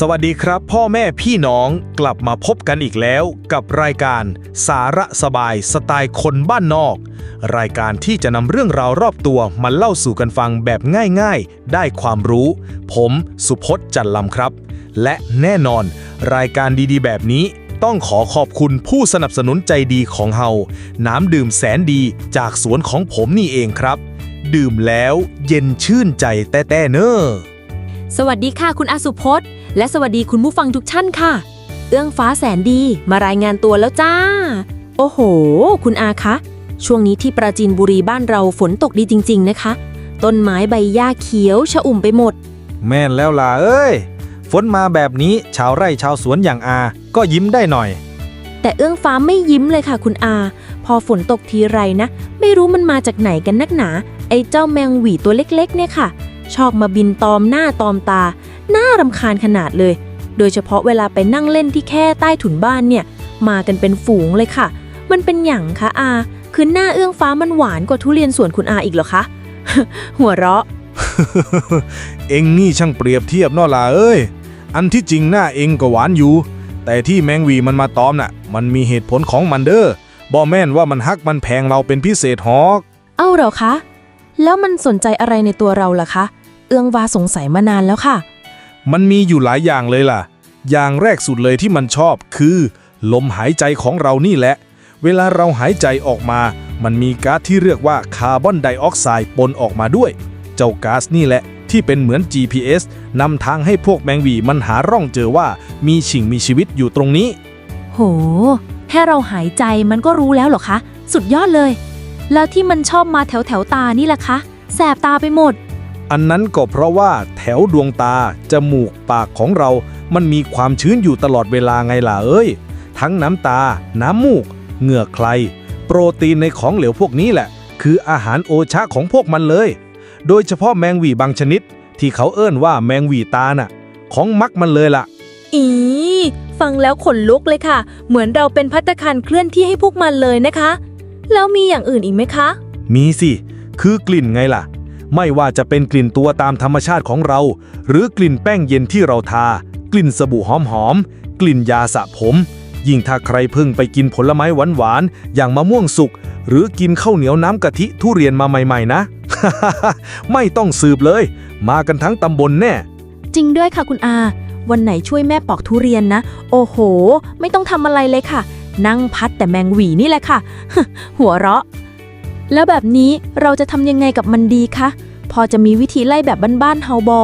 สวัสดีครับ พ่อแม่พี่น้องกลับมาพบกันอีกแล้วกับรายการ สาระสบายสไตล์คนบ้านนอก รายการที่จะนำเรื่องราวรอบตัวมาเล่าสู่กันฟังแบบง่ายๆ ได้ความรู้ ผมสุพจน์จันลำครับ และแน่นอน รายการดีๆ แบบนี้ต้องขอขอบคุณผู้สนับสนุนใจดีของเฮา น้ำดื่มแสนดีจากสวนของผมนี่เองครับ ดื่มแล้วเย็นชื่นใจแต้ๆเนอสวัสดีค่ะคุณอาสุพจน์ และสวัสดีคุณผู้ฟังทุกท่านค่ะ เอื้องฟ้าแสนดีมารายงานตัวแล้วจ้า โอ้โห คุณอาคะ ช่วงนี้ที่ปราจีนบุรีบ้านเราฝนตกดีจริง ๆ นะคะ ต้นไม้ใบหญ้าเขียวชอุ่มไปหมด แม่นแล้วล่ะเอ้ย ฝนมาแบบนี้ชาวไร่ชาวสวนอย่างอา ก็ยิ้มได้หน่อย แต่เอื้องฟ้าไม่ยิ้มเลยค่ะ คุณอา พอฝนตกทีไรนะ ไม่รู้มันมาจากไหนกันนักหนา ไอ้เจ้าแมงหวีตัวเล็ก ๆ เนี่ยค่ะ ชอบมาบินตอมหน้าตอมตา น่ารำคาญขนาดเลย โดยเฉพาะเวลาไปนั่งเล่นที่แค่ใต้ถุนบ้านเนี่ย มากันเป็นฝูงเลยค่ะ มันเป็นหยังคะอา คือหน้าเอื้องฟ้ามันหวานกว่าทุเรียนสวนคุณอาอีกเหรอคะ หัวเราะ เอ็งนี่ช่างเปรียบเทียบเนอล่ะเอ้ย อันที่จริงหน้าเอ็งก็หวานอยู่ แต่ที่แมงวีมันมาตอมน่ะ มันมีเหตุผลของมันเด้อบ่แม่นว่ามันฮักมันแพงเราเป็นพิเศษหอก เอ้าเหรอคะ แล้วมันสนใจอะไรในตัวเราล่ะคะ เอื้องวาสงสัยมานานแล้วค่ะ มันมีอยู่หลายอย่างเลยล่ะ อย่างแรกสุดเลยที่มันชอบคือ ลมหายใจของเรานี่แหละ เวลาเราหายใจออกมา มันมีก๊าซที่เรียกว่าคาร์บอนไดออกไซด์ปนออกมาด้วย เจ้าก๊าซนี่แหละ ที่เป็นเหมือน GPS นำทางให้พวกแมงหวีมันหาร่องเจอว่ามีสิ่งมีชีวิตอยู่ตรงนี้ โห แค่เราหายใจมันก็รู้แล้วเหรอคะ สุดยอดเลย แล้วที่มันชอบมาแถวแถวๆตานี่ล่ะคะ แสบตาไปหมด อันนั้นก็เพราะว่าแถวดวงตา จมูก ปากของเรา มันมีความชื้นอยู่ตลอดเวลาไงล่ะเอ้ย ทั้งน้ำตา น้ำมูก เหงื่อใคร โปรตีนในของเหลวพวกนี้แหละ คืออาหารโอชะของพวกมันเลย โดยเฉพาะแมงหวีบางชนิด ที่เขาเอิ้นว่าแมงหวีตาน่ะ ของมักมันเลยล่ะ อีฟังแล้วขนลุกเลยค่ะ เหมือนเราเป็นพัตตาคารเคลื่อนที่ให้พวกมันเลยนะคะ แล้วมีอย่างอื่นอีกไหมคะ มีสิ คือกลิ่นไงล่ะ ไม่ว่าจะเป็นกลิ่นตัวตามธรรมชาติของเรา หรือกลิ่นแป้งเย็นที่เราทา กลิ่นสบู่หอมๆกลิ่นยาสระผม ยิ่งถ้าใครเพิ่งไปกินผลไม้หวานๆอย่างมะม่วงสุก หรือกินข้าวเหนียวน้ำกะทิทุเรียนมาใหม่ๆนะ ไม่ต้องสืบเลย มากันทั้งตำบลแน่ จริงด้วยค่ะคุณอา วันไหนช่วยแม่ปอกทุเรียนนะ โอ้โห ไม่ต้องทำอะไรเลยค่ะ นั่งพัดแต่แมงหวีนี่แหละค่ะ หัวเราะ แล้วแบบนี้เราจะทำยังไงกับมันดีคะ พอจะมีวิธีไล่แบบบ้านๆเฮาบอ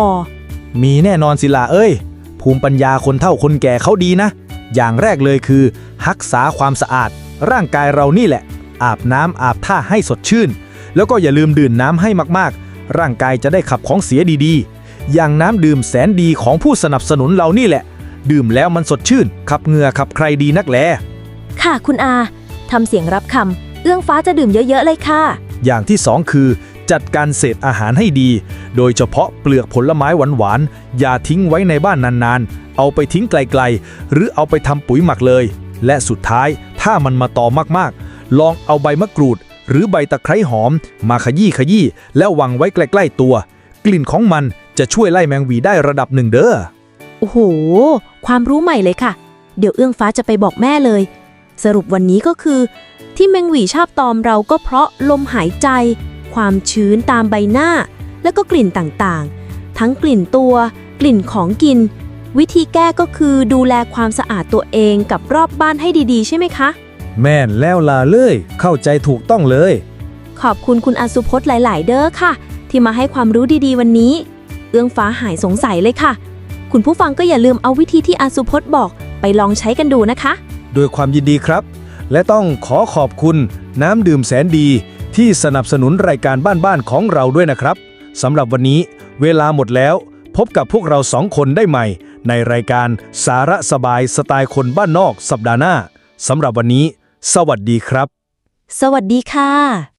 มีแน่นอนสิละเอ้ย ภูมิปัญญาคนเฒ่าคนแก่เขาดีนะ อย่างแรกเลยคือรักษาความสะอาด ร่างกายเรานี่แหละ อาบน้ำอาบท่าให้สดชื่น แล้วก็อย่าลืมดื่มน้ำให้มากๆ ร่างกายจะได้ขับของเสียดีๆ อย่างน้ำดื่มแสนดีของผู้สนับสนุนเรานี่แหละ ดื่มแล้วมันสดชื่น ขับเหงื่อขับใครดีนักแล ค่ะคุณอา ทำเสียงรับคำ เอื้องฟ้าจะดื่มเยอะ ๆ เลยค่ะ อย่างที่สองคือ จัดการเศษอาหารให้ดี โดยเฉพาะเปลือกผลไม้หวานๆ อย่าทิ้งไว้ในบ้านนานๆ เอาไปทิ้งไกลๆ หรือเอาไปทำปุ๋ยหมักเลย และสุดท้ายถ้ามันมาต่อมากๆ ลองเอาใบมะกรูด หรือใบตะไคร้หอม มาขยี้ขยี้แล้ววางไว้ใกล้ๆตัว กลิ่นของมันจะช่วยไล่แมงวีได้ระดับหนึ่งเด้อ โอ้โห ความรู้ใหม่เลยค่ะ เดี๋ยวเอื้องฟ้าจะไปบอกแม่เลย สรุปวันนี้ก็คือ ที่แมงหวีชอบตอมเราก็เพราะลมหายใจ ความชื้นตามใบหน้า แล้วก็กลิ่นต่างๆ ทั้งกลิ่นตัว กลิ่นของกิน วิธีแก้ก็คือดูแลความสะอาดตัวเองกับรอบบ้านให้ดีๆ ใช่ไหมคะ แม่นแล้วล่ะเลย เข้าใจถูกต้องเลย ขอบคุณคุณอาสุพจน์หลาย ๆ เด้อค่ะ ที่มาให้ความรู้ดีๆ วันนี้ เอื้องฟ้าหายสงสัยเลยค่ะ คุณผู้ฟังก็อย่าลืมเอาวิธีที่อาสุพจน์บอก ไปลองใช้กันดูนะคะ ด้วยความยินดีครับ และต้องขอขอบคุณน้ำดื่มแสนดีที่สนับสนุนรายการบ้านๆของเราด้วยนะครับสำหรับวันนี้เวลาหมดแล้ว พบกับพวกเราสองคนได้ใหม่ ในรายการสาระสบายสไตล์คนบ้านนอกสัปดาห์หน้าสำหรับวันนี้ สวัสดีครับ สวัสดีค่ะ